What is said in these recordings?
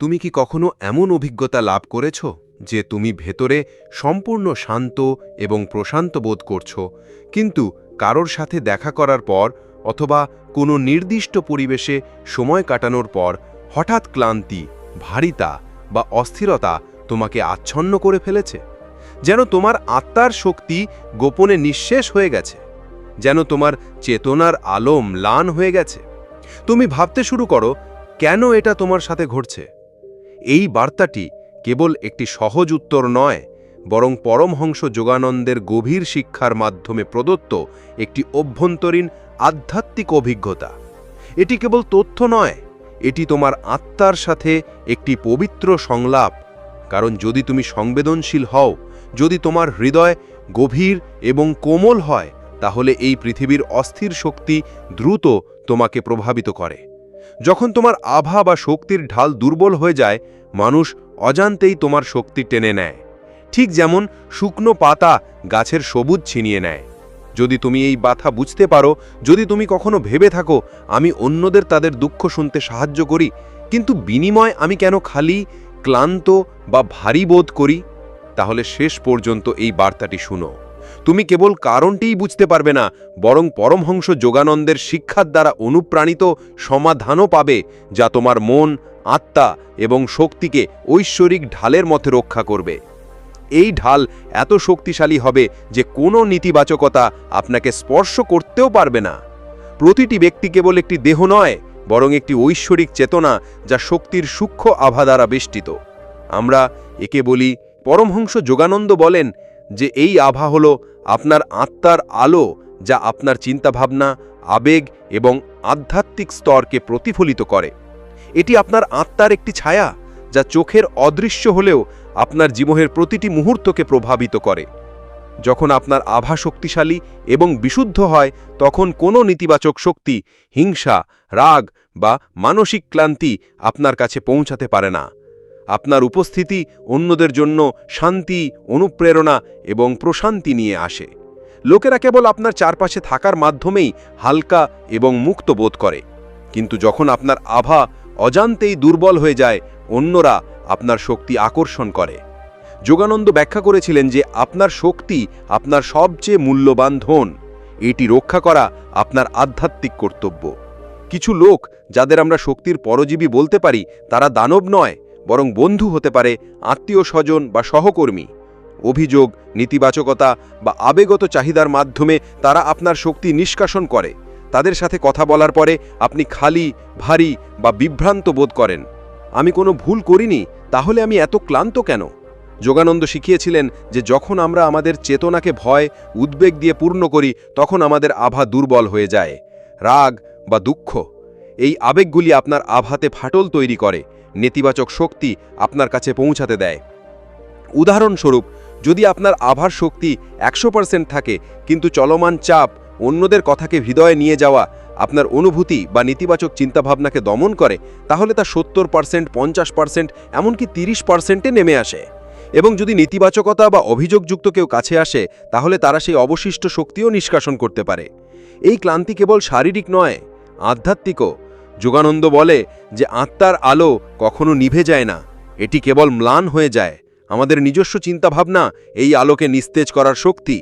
তুমি কি কখনো এমন অভিজ্ঞতা লাভ করেছ যে তুমি ভেতরে সম্পূর্ণ শান্ত এবং প্রশান্ত বোধ করছ, কিন্তু কারোর সাথে দেখা করার পর অথবা কোনো নির্দিষ্ট পরিবেশে সময় কাটানোর পর হঠাৎ ক্লান্তি, ভারিতা বা অস্থিরতা তোমাকে আচ্ছন্ন করে ফেলেছে? যেন তোমার আত্মার শক্তি গোপনে নিঃশেষ হয়ে গেছে? যেন তোমার চেতনার আলো ম্লান হয়ে গেছে? তুমি ভাবতে শুরু করো, কেন এটা তোমার সাথে ঘটছে? এই বার্তাটি কেবল একটি সহজ উত্তর নয়, বরং পরমহংস যোগানন্দের গভীর শিক্ষার মাধ্যমে প্রদত্ত একটি অভ্যন্তরীণ আধ্যাত্মিক অভিজ্ঞতা। এটি কেবল তথ্য নয়, এটি তোমার আত্মার সাথে একটি পবিত্র সংলাপ। কারণ যদি তুমি সংবেদনশীল হও, যদি তোমার হৃদয় গভীর এবং কোমল হয়, তাহলে এই পৃথিবীর অস্থির শক্তি দ্রুত তোমাকে প্রভাবিত করে। যখন তোমার আভা বা শক্তির ঢাল দুর্বল হয়ে যায়, মানুষ অজান্তেই তোমার শক্তি টেনে নেয়। ঠিক যেমন শুকনো পাতা গাছের সবুজ ছিনিয়ে নেয়। যদি তুমি এই বাথা বুঝতে পারো, যদি তুমি কখনো ভেবে থাকো, আমি অন্যদের তাদের দুঃখ শুনতে সাহায্য করি, কিন্তু বিনিময় আমি কেন খালি, ক্লান্ত বা ভারী বোধ করি? তাহলে শেষ পর্যন্ত এই বার্তাটি শুনো। তুমি কেবল কারণটিই বুঝতে পারবে না, বরং পরমহংস যোগানন্দের শিক্ষার দ্বারা অনুপ্রাণিত সমাধানও পাবে, যা তোমার মন, আত্মা এবং শক্তিকে ঐশ্বরিক ঢালের মতে রক্ষা করবে। এই ঢাল এত শক্তিশালী হবে যে কোনো নীতিবাচকতা আপনাকে স্পর্শ করতেও পারবে না। প্রতিটি ব্যক্তি কেবল একটি দেহ নয়, বরং একটি ঐশ্বরিক চেতনা যা শক্তির সূক্ষ্ম আভা দ্বারা বেষ্টিত। আমরা একে বলি পরমহংস যোগানন্দ বলেন যে এই আভা হল আপনার আত্মার আলো যা আপনার চিন্তাভাবনা, আবেগ এবং আধ্যাত্মিক স্তরকে প্রতিফলিত করে। এটি আপনার আত্মার একটি ছায়া যা চোখের অদৃশ্য হলেও আপনার জীবনের প্রতিটি মুহূর্তকে প্রভাবিত করে। যখন আপনার আভা শক্তিশালী এবং বিশুদ্ধ হয়, তখন কোনো নেতিবাচক শক্তি, হিংসা, রাগ বা মানসিক ক্লান্তি আপনার কাছে পৌঁছাতে পারে না। আপনার উপস্থিতি অন্যদের জন্য শান্তি, অনুপ্রেরণা এবং প্রশান্তি নিয়ে আসে। লোকেরা কেবল আপনার চারপাশে থাকার মাধ্যমেই হালকা এবং মুক্ত বোধ করে। কিন্তু যখন আপনার আভা অজান্তেই দুর্বল হয়ে যায়, অন্যরা আপনার শক্তি আকর্ষণ করে। যোগানন্দ ব্যাখ্যা করেছিলেন যে আপনার শক্তি আপনার সবচেয়ে মূল্যবান ধন। এটি রক্ষা করা আপনার আধ্যাত্মিক কর্তব্য। কিছু লোক, যাদের আমরা শক্তির পরজীবী বলতে পারি, তারা দানব নয়। বরং বন্ধু হতে পারে আত্মীয় স্বজন বা সহকর্মী। অভিযোগ, নেতিবাচকতা বা আবেগত চাহিদার মাধ্যমে তারা আপনার শক্তি নিষ্কাশন করে। তাদের সাথে কথা বলার পরে আপনি খালি, ভারী বা বিভ্রান্ত বোধ করেন। আমি কোনো ভুল করিনি, তাহলে আমি এত ক্লান্ত কেন? যোগানন্দ শিখিয়েছিলেন যে যখন আমরা আমাদের চেতনাকে ভয়, উদ্বেগ দিয়ে পূর্ণ করি, তখন আমাদের আভা দুর্বল হয়ে যায়। রাগ বা দুঃখ, এই আবেগগুলি আপনার আভাতে ফাটল তৈরি করে। নেতিবাচক শক্তি আপনার কাছে পৌঁছাতে দেয়। উদাহরণস্বরূপ, যদি আপনার আভার শক্তি একশো থাকে, কিন্তু চলমান চাপ অন্যদের কথাকে হৃদয়ে নিয়ে যাওয়া আপনার অনুভূতি বা নেতিবাচক চিন্তাভাবনাকে দমন করে, তাহলে তা সত্তর পার্সেন্ট পঞ্চাশ পার্সেন্ট এমনকি তিরিশ পার্সেন্টে নেমে আসে। এবং যদি নেতিবাচকতা বা অভিযোগযুক্ত কেউ কাছে আসে, তাহলে তারা সেই অবশিষ্ট শক্তিও নিষ্কাশন করতে পারে। এই ক্লান্তি কেবল শারীরিক নয়, আধ্যাত্মিকও। যোগানন্দ বলে যে আত্মার আলো কখনো নিভে যায় না, এটি কেবল ম্লান হয়ে যায়। আমাদের নিজস্ব চিন্তাভাবনা এই আলোকে নিস্তেজ করার শক্তি।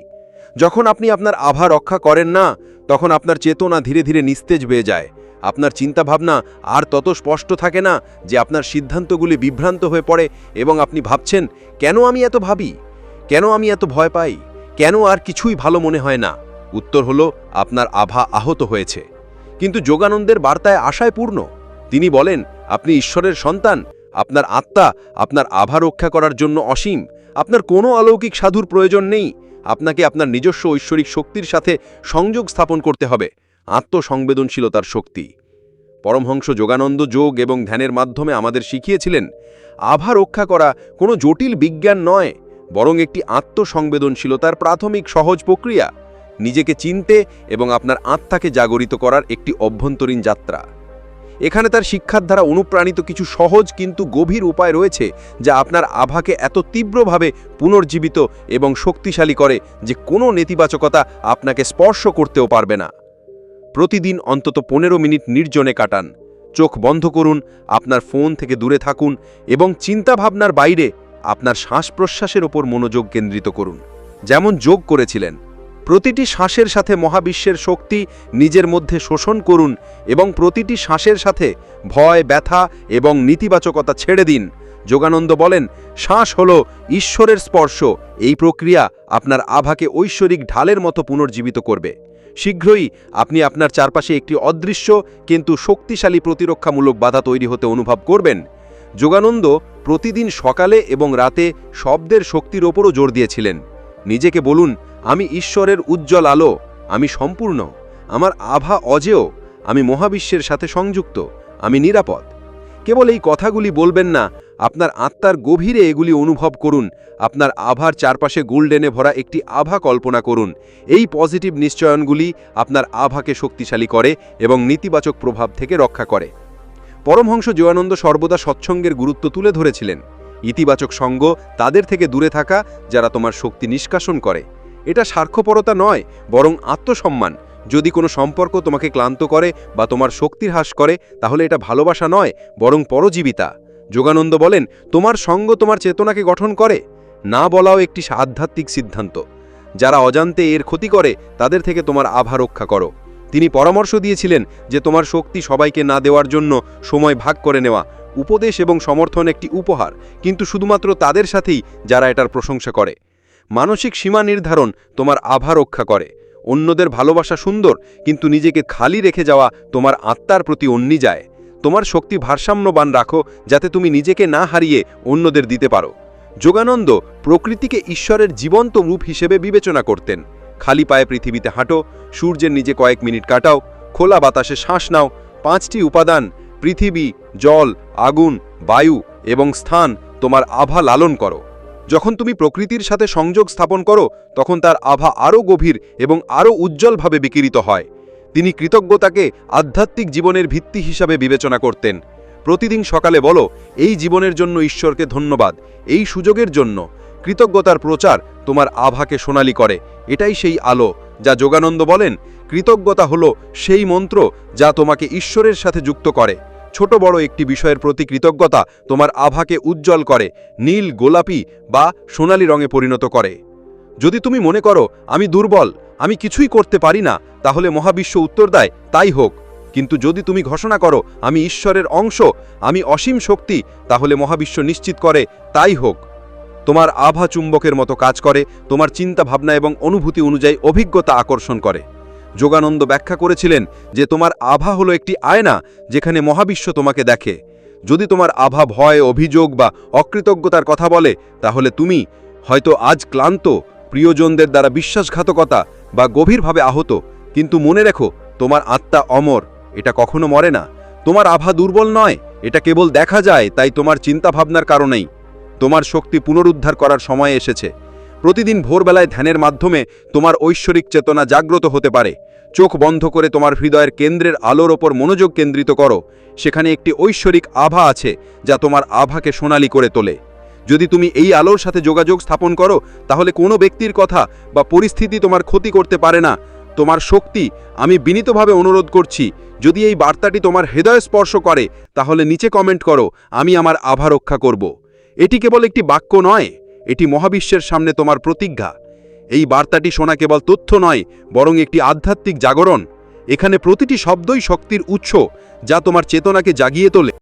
যখন আপনি আপনার আভা রক্ষা করেন না, তখন আপনার চেতনা ধীরে ধীরে নিস্তেজ হয়ে যায়। আপনার চিন্তাভাবনা আর তত স্পষ্ট থাকে না যে আপনার সিদ্ধান্তগুলি বিভ্রান্ত হয়ে পড়ে এবং আপনি ভাবছেন, কেন আমি এত ভাবি? কেন আমি এত ভয় পাই? কেন আর কিছুই ভালো মনে হয় না? উত্তর হলো, আপনার আভা আহত হয়েছে। কিন্তু যোগানন্দের বার্তায় আশায় পূর্ণ। তিনি বলেন, আপনি ঈশ্বরের সন্তান, আপনার আত্মা, আপনার আভা রক্ষা করার জন্য অসীম। আপনার কোনো অলৌকিক সাধুর প্রয়োজন নেই। আপনাকে আপনার নিজস্ব ঐশ্বরিক শক্তির সাথে সংযোগ স্থাপন করতে হবে, আত্মসংবেদনশীলতার শক্তি। পরমহংস যোগানন্দ যোগ এবং ধ্যানের মাধ্যমে আমাদের শিখিয়েছিলেন, আভা রক্ষা করা কোনো জটিল বিজ্ঞান নয়, বরং একটি আত্মসংবেদনশীলতার প্রাথমিক সহজ প্রক্রিয়া। নিজেকে চিনতে এবং আপনার আত্মাকে জাগরিত করার একটি অভ্যন্তরীণ যাত্রা। এখানে তার শিক্ষার দ্বারা অনুপ্রাণিত কিছু সহজ কিন্তু গভীর উপায় রয়েছে যা আপনার আভাকে এত তীব্রভাবে পুনর্জীবিত এবং শক্তিশালী করে যে কোনো নেতিবাচকতা আপনাকে স্পর্শ করতেও পারবে না। প্রতিদিন অন্তত পনেরো মিনিট নির্জনে কাটান, চোখ বন্ধ করুন, আপনার ফোন থেকে দূরে থাকুন এবং চিন্তাভাবনার বাইরে আপনার শ্বাস প্রশ্বাসের ওপর মনোযোগ কেন্দ্রিত করুন। যেমন যোগ করেছিলেন প্রতিটি শ্বাসের সাথে মহাবিশ্বের শক্তি নিজের মধ্যে শোষণ করুন এবং প্রতিটি শ্বাসের সাথে ভয়, ব্যথা এবং নেতিবাচকতা ছেড়ে দিন। যোগানন্দ বলেন, শ্বাস হল ঈশ্বরের স্পর্শ। এই প্রক্রিয়া আপনার আভাকে ঐশ্বরিক ঢালের মতো পুনর্জীবিত করবে। শীঘ্রই আপনি আপনার চারপাশে একটি অদৃশ্য কিন্তু শক্তিশালী প্রতিরক্ষামূলক বাধা তৈরি হতে অনুভব করবেন। যোগানন্দ প্রতিদিন সকালে এবং রাতে শব্দের শক্তির ওপরও জোর দিয়েছিলেন। নিজেকে বলুন আমি ঈশ্বরের উজ্জ্বল আলো, আমি সম্পূর্ণ, আমার আভা অজেয়, আমি মহাবিশ্বের সাথে সংযুক্ত, আমি নিরাপদ। কেবল এই কথাগুলি বলবেন না, আপনার আত্মার গভীরে এগুলি অনুভব করুন, আপনার আভার চারপাশে গোল্ডেনে ভরা একটি আভা কল্পনা করুন, এই পজিটিভ নিশ্চয়নগুলি আপনার আভাকে শক্তিশালী করে এবং নেতিবাচক প্রভাব থেকে রক্ষা করে। পরমহংস জয়ানন্দ সর্বদা সৎসঙ্গের গুরুত্ব তুলে ধরেছিলেন। ইতিবাচক সঙ্গ তাদের থেকে দূরে থাকা, যারা তোমার শক্তি নিষ্কাশন করে। এটা স্বার্থপরতা নয়, বরং আত্মসম্মান। যদি কোনো সম্পর্ক তোমাকে ক্লান্ত করে বা তোমার শক্তির হ্রাস করে, তাহলে এটা ভালোবাসা নয়, বরং পরজীবিতা। যোগানন্দ বলেন, তোমার সঙ্গ তোমার চেতনাকে গঠন করে। না বলাও একটি আধ্যাত্মিক সিদ্ধান্ত। যারা অজান্তে এর ক্ষতি করে, তাদের থেকে তোমার আভা রক্ষা করো। তিনি পরামর্শ দিয়েছিলেন যে তোমার শক্তি সবাইকে না দেওয়ার জন্য সময় ভাগ করে নেওয়া, উপদেশ এবং সমর্থন একটি উপহার। কিন্তু শুধুমাত্র তাদের সাথেই যারা এটার প্রশংসা করে। মানসিক সীমা নির্ধারণ তোমার আভা রক্ষা করে। অন্যদের ভালোবাসা সুন্দর, কিন্তু নিজেকে খালি রেখে যাওয়া তোমার আত্মার প্রতি অন্যি যায় তোমার শক্তি ভারসাম্যবান রাখো, যাতে তুমি নিজেকে না হারিয়ে অন্যদের দিতে পারো। যোগানন্দ প্রকৃতিকে ঈশ্বরের জীবন্ত রূপ হিসেবে বিবেচনা করতেন। খালি পায়ে পৃথিবীতে হাঁটো, সূর্যের নিচে কয়েক মিনিট কাটাও, খোলা বাতাসে শ্বাস নাও, পাঁচটি উপাদান, পৃথিবী, জল, আগুন, বায়ু এবং স্থান তোমার আভা লালন করো। যখন তুমি প্রকৃতির সাথে সংযোগ স্থাপন করো, তখন তার আভা আরও গভীর এবং আরও উজ্জ্বলভাবে বিকিরিত হয়। তিনি কৃতজ্ঞতাকে আধ্যাত্মিক জীবনের ভিত্তি হিসাবে বিবেচনা করতেন। প্রতিদিন সকালে বলো, এই জীবনের জন্য ঈশ্বরকে ধন্যবাদ, এই সুযোগের জন্য। কৃতজ্ঞতার প্রচার তোমার আভাকে সোনালি করে। এটাই সেই আলো, যা যোগানন্দ বলেন, কৃতজ্ঞতা হলো সেই মন্ত্র যা তোমাকে ঈশ্বরের সাথে যুক্ত করে। ছোট বড় একটি বিষয়ের প্রতি কৃতজ্ঞতা তোমার আভাকে উজ্জ্বল করে, নীল গোলাপি বা সোনালি রঙে পরিণত করে। যদি তুমি মনে করো, আমি দুর্বল, আমি কিছুই করতে পারি না, তাহলে মহাবিশ্ব উত্তর দেয়, তাই হোক। কিন্তু যদি তুমি ঘোষণা করো, আমি ঈশ্বরের অংশ, আমি অসীম শক্তি, তাহলে মহাবিশ্ব নিশ্চিত করে, তাই হোক। তোমার আভা চুম্বকের মতো কাজ করে, তোমার চিন্তা ভাবনা এবং অনুভূতি অনুযায়ী অভিজ্ঞতা আকর্ষণ করে। যোগানন্দ ব্যাখ্যা করেছিলেন যে তোমার আভা হলো একটি আয়না যেখানে মহাবিশ্ব তোমাকে দেখে। যদি তোমার আভা ভয়, অভিযোগ বা অকৃতজ্ঞতার কথা বলে, তাহলে তুমি হয়তো আজ ক্লান্ত, প্রিয়জনদের দ্বারা বিশ্বাসঘাতকতা বা গভীরভাবে আহত। কিন্তু মনে রেখো, তোমার আত্মা অমর, এটা কখনো মরে না। তোমার আভা দুর্বল নয়, এটা কেবল দেখা যায়, তাই তোমার চিন্তাভাবনার কারণেই। তোমার শক্তি পুনরুদ্ধার করার সময় এসেছে। প্রতিদিন ভোরবেলায় ধ্যানের মাধ্যমে তোমার ঐশ্বরিক চেতনা জাগ্রত হতে পারে। চোখ বন্ধ করে তোমার হৃদয়ের কেন্দ্রের আলোর ওপর মনোযোগ কেন্দ্রিত করো। সেখানে একটি ঐশ্বরিক আভা আছে, যা তোমার আভাকে সোনালি করে তোলে। যদি তুমি এই আলোর সাথে যোগাযোগ স্থাপন করো, তাহলে কোনো ব্যক্তির কথা বা পরিস্থিতি তোমার ক্ষতি করতে পারে না। তোমার শক্তি, আমি বিনীতভাবে অনুরোধ করছি, যদি এই বার্তাটি তোমার হৃদয় স্পর্শ করে, তাহলে নিচে কমেন্ট করো, আমি আমার আভা রক্ষা করব। এটি কেবল একটি বাক্য নয়। এটি মহাবিশ্বের সামনে তোমার প্রতিজ্ঞা। এই বার্তাটি শোনা কেবল তথ্য নয়, বরং একটি আধ্যাত্মিক জাগরণ। এখানে প্রতিটি শব্দই শক্তির উৎস, যা তোমার চেতনাকে জাগিয়ে তোলে।